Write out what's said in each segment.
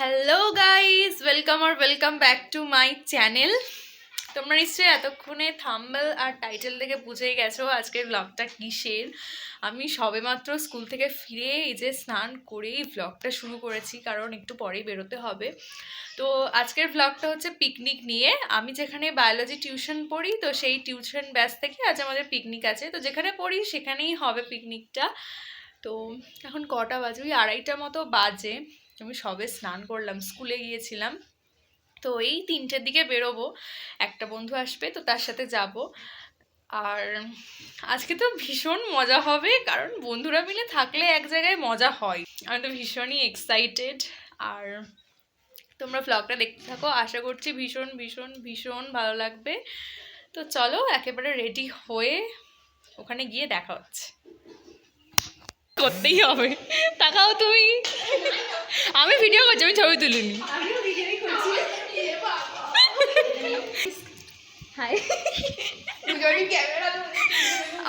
Hello guys welcome R welcome back to my channel তোমরা নিশ্চয়ই এতক্ষণে থাম্বেল আর title থেকে বুঝেই গেছো আজকের ব্লগটা কিসের। আমি সবেমাত্র স্কুল থেকে ফিরে এই যে স্নান করেই ব্লগটা শুরু করেছি, কারণ একটু পরেই বেরোতে হবে। তো আজকের ব্লগটা হচ্ছে পিকনিক নিয়ে। আমি যেখানে বায়োলজি টিউশন পড়ি, তো সেই টিউশন ব্যাচ থেকে আজ আমাদের পিকনিক আছে। তো যেখানে পড়ি, সেখানেই হবে পিকনিকটা তো এখন কটা বাজে? ওই আড়াইটা মতো বাজে। আমি সবে স্নান করলাম, স্কুলে গিয়েছিলাম। তো এই তিনটের দিকে বেরোবো, একটা বন্ধু আসবে তো তার সাথে যাব। আর আজকে তো ভীষণ মজা হবে, কারণ বন্ধুরা মিলে থাকলে এক জায়গায় মজা হয়। আমি তো ভীষণই এক্সাইটেড আর তোমরা ব্লগটা দেখতে থাকো, আশা করছি ভীষণ ভীষণ ভীষণ ভালো লাগবে। তো চলো, একেবারে রেডি হয়ে ওখানে গিয়ে দেখা হচ্ছে। করতেই হবে। তাকাও তুমি। আমি ভিডিও করছি আমি ছবি তুলিনি।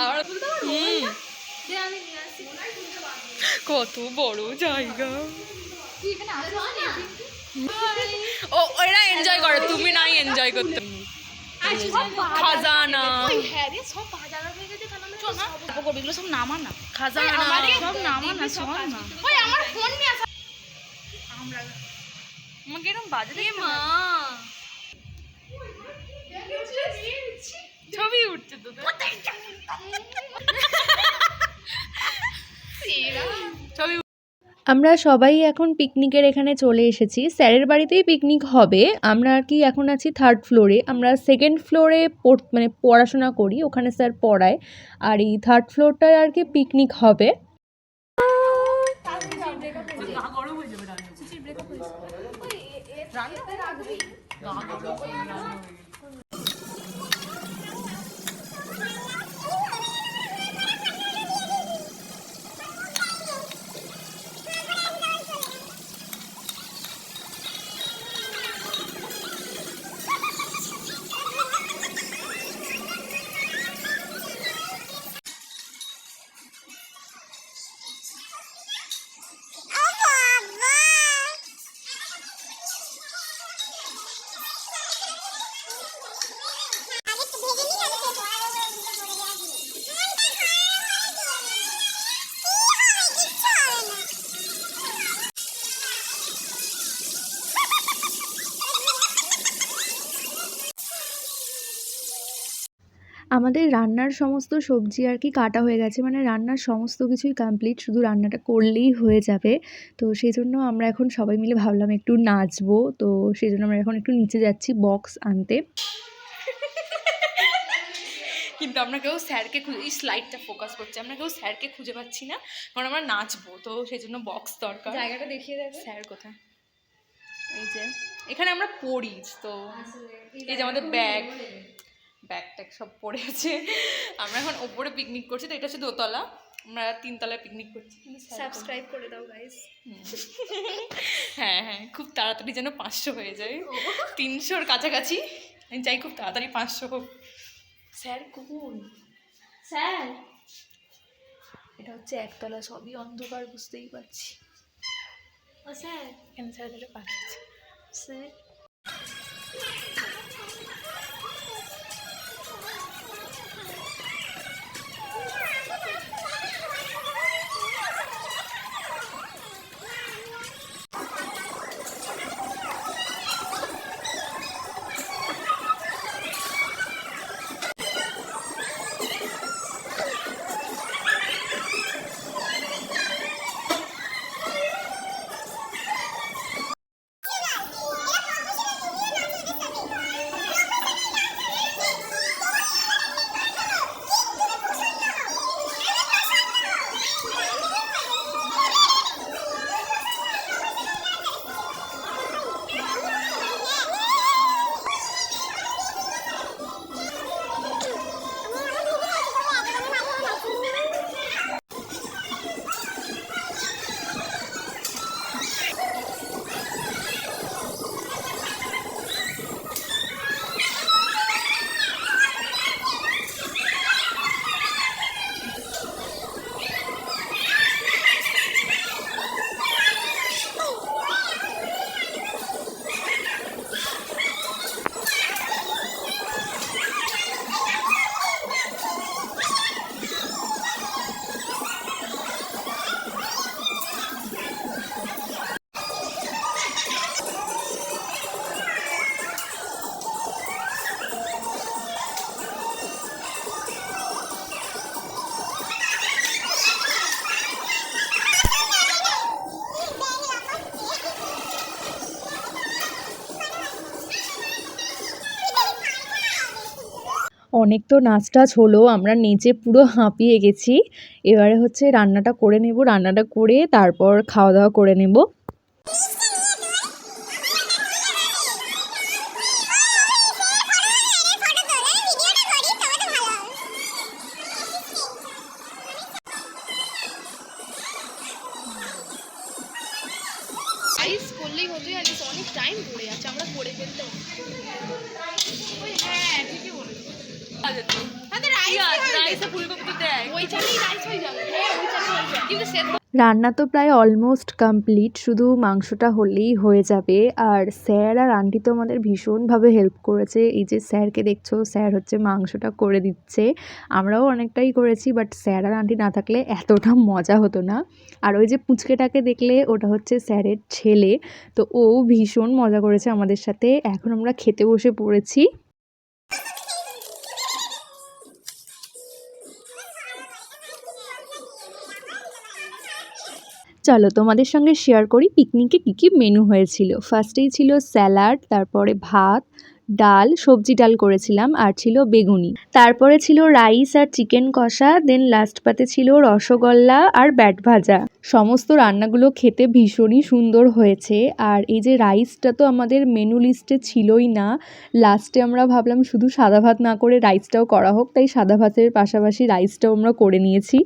আর হুম। কত বড় জায়গা। ও এরা এনজয় করে তুমি নাই এনজয় করতে। খাজানা। এগুলো সব নামা না। খাজানা সব নামা না সব না। আমাকে এরকম বাজে মা। ছবি উঠছে তো। আমরা সবাই এখন পিকনিকের এখানে চলে এসেছি। স্যারের বাড়িতেই পিকনিক হবে। আমরা আর কি এখন আছি থার্ড ফ্লোরে আমরা সেকেন্ড ফ্লোরে মানে পড়াশোনা করি ওখানে স্যার পড়ায়। আর এই থার্ড ফ্লোরটায় আর কি পিকনিক হবে। আমাদের রান্নার সমস্ত সবজি আর কি কাটা হয়ে গেছে। মানে রান্নার সমস্ত কিছুই কমপ্লিট শুধু রান্নাটা করলেই হয়ে যাবে। তো সেই জন্য আমরা এখন সবাই মিলে ভাবলাম একটু নাচবো। তো সেই জন্য আমরা এখন একটু নিচে যাচ্ছি বক্স আনতে। কিন্তু আমরা কেউ স্যারকে খুঁজে এই স্লাইডটা ফোকাস করছে। আমরা কেউ স্যারকে খুঁজে পাচ্ছি না। কারণ আমরা নাচবো তো সেই জন্য বক্স দরকার। জায়গাটা দেখিয়ে দেবে। স্যার কোথায়? এই যে। এখানে আমরা পড়ি তো এই যে আমাদের ব্যাগ ব্যাগ ট্যাগ সব পড়ে আছে। আমরা এখন ওপরে পিকনিক করছি তো এটা হচ্ছে দোতলা। আমরা তিনতলায় পিকনিক করছি? সাবস্ক্রাইব করে দাও গাইস হুম। হ্যাঁ হ্যাঁ খুব তাড়াতাড়ি যেন পাঁচশো হয়ে যায়। তিনশোর কাছাকাছি। আমি চাই খুব তাড়াতাড়ি পাঁচশো হোক। স্যার কোন? স্যার। এটা হচ্ছে একতলা সবই অন্ধকার বুঝতেই পারছি। ও স্যার। এখানে স্যার ধরে পাঠাচ্ছে স্যার। অনেক তো নাচ টাচ হলো, আমরা নেচে পুরো হাঁপিয়ে গেছি। এবারে হচ্ছে রান্নাটা করে নেব, রান্নাটা করে তারপর খাওয়া দাওয়া করে নেব। রান্না তো প্রায় অলমোস্ট কমপ্লিট শুধু মাংসটা হলেই হয়ে যাবে। আর স্যার আর আন্টি তো আমাদের ভীষণভাবে হেল্প করেছে। এই যে স্যারকে দেখছ, স্যার হচ্ছে মাংসটা করে দিচ্ছে। আমরাও অনেকটাই করেছি বাট স্যার আর আন্টি না থাকলে এতটা মজা হতো না। আর ওই যে পুচকেটাকে দেখলে, ওটা হচ্ছে স্যারের ছেলে। তো ও ভীষণ মজা করেছে আমাদের সাথে। এখন আমরা খেতে বসে পড়েছি। চলো তোমাদের সঙ্গে শেয়ার করি পিকনিকে কী কী মেনু হয়েছিল। ফার্স্টেই ছিল স্যালাড তারপরে ভাত, ডাল, সবজি ডাল করেছিলাম, আর ছিল বেগুনি। তারপরে ছিল রাইস আর চিকেন কষা দেন লাস্ট পাতে ছিল রসগোল্লা আর ব্যাট ভাজা। সমস্ত রান্নাগুলো খেতে ভীষণই সুন্দর হয়েছে, আর এই যে রাইসটা তো আমাদের মেনু লিস্টে ছিলই না। লাস্টে আমরা ভাবলাম শুধু সাদা ভাত না করে রাইসটাও করা হোক, তাই সাদা ভাতের পাশাপাশি রাইসটাও আমরা করে নিয়েছি।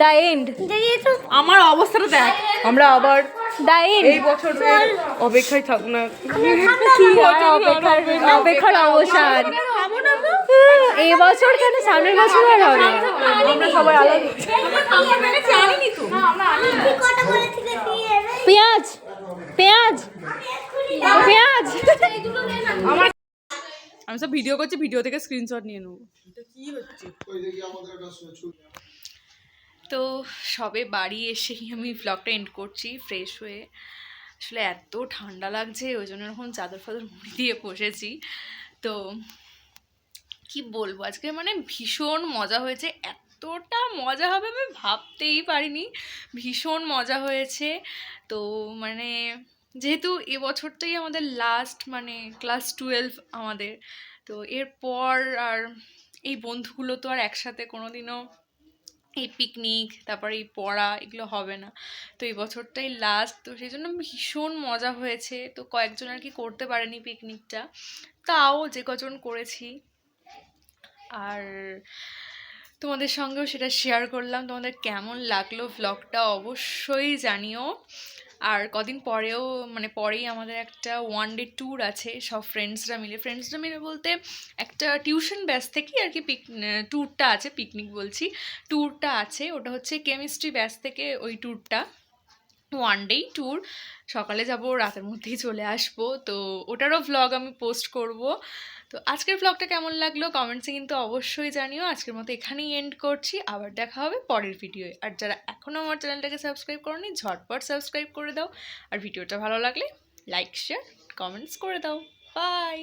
দ্য এন্ড আমার অবস্থাটা দেখ। আমরা আবার দ্য এন্ড এই বছর অপেক্ষায় থাক না। অপেক্ষার অবসান। এই বছর কেন? সামনের বছর আর হবে আমরা সবাই আলাদা। পেঁয়াজ পেঁয়াজ পেঁয়াজ। আমি সব ভিডিও করছি ভিডিও থেকে স্ক্রিনশট নিয়ে নেব। তো সবে বাড়ি এসেই আমি ব্লগটা এন্ড করছি ফ্রেশ হয়ে। আসলে এত ঠান্ডা লাগছে, ওই জন্য এরকম চাদর ফাদর মুড়ি দিয়ে বসেছি। তো কি বলব, আজকে মানে ভীষণ মজা হয়েছে। এতটা মজা হবে আমি ভাবতেই পারিনি। ভীষণ মজা হয়েছে। তো মানে যেহেতু এবছরটাই আমাদের লাস্ট মানে ক্লাস টুয়েলভ আমাদের, তো এরপর আর এই বন্ধুগুলো তো আর একসাথে কোনোদিনও এই পিকনিক তারপরে এই পড়া, এগুলো হবে না। তো এই বছরটাই লাস্ট তো সেই জন্য ভীষণ মজা হয়েছে। তো কয়েকজন আর কি করতে পারেনি পিকনিকটা তাও যে কজন করেছি। আর তোমাদের সঙ্গেও সেটা শেয়ার করলাম। তোমাদের কেমন লাগল ভ্লগটা অবশ্যই জানিও। আর কদিন পরেও মানে পরেই আমাদের একটা ওয়ান ডে ট্যুর আছে, সব ফ্রেন্ডসরা মিলে। ফ্রেন্ডসরা মিলে বলতে একটা টিউশন ব্যাচ থেকেই আর কি পিক ট্যুরটা আছে পিকনিক বলছি। ট্যুরটা আছে, ওটা হচ্ছে কেমিস্ট্রি ব্যাচ থেকে ওই ট্যুরটা ওয়ান ডেই ট্যুর সকালে যাব, রাতের মধ্যেই চলে আসব। তো ওটারও ভ্লগ আমি পোস্ট করব। তো আজকের ভ্লগটা কেমন লাগল কমেন্টসে কিন্তু অবশ্যই জানিও। আজকের মতো এখানেই এন্ড করছি। আবার দেখা হবে পরের ভিডিওয়ে আর যারা এখনও আমার চ্যানেলটাকে সাবস্ক্রাইব করনি, ঝটপট সাবস্ক্রাইব করে দাও। আর ভিডিওটা ভালো লাগলে লাইক শেয়ার কমেন্টস করে দাও। বাই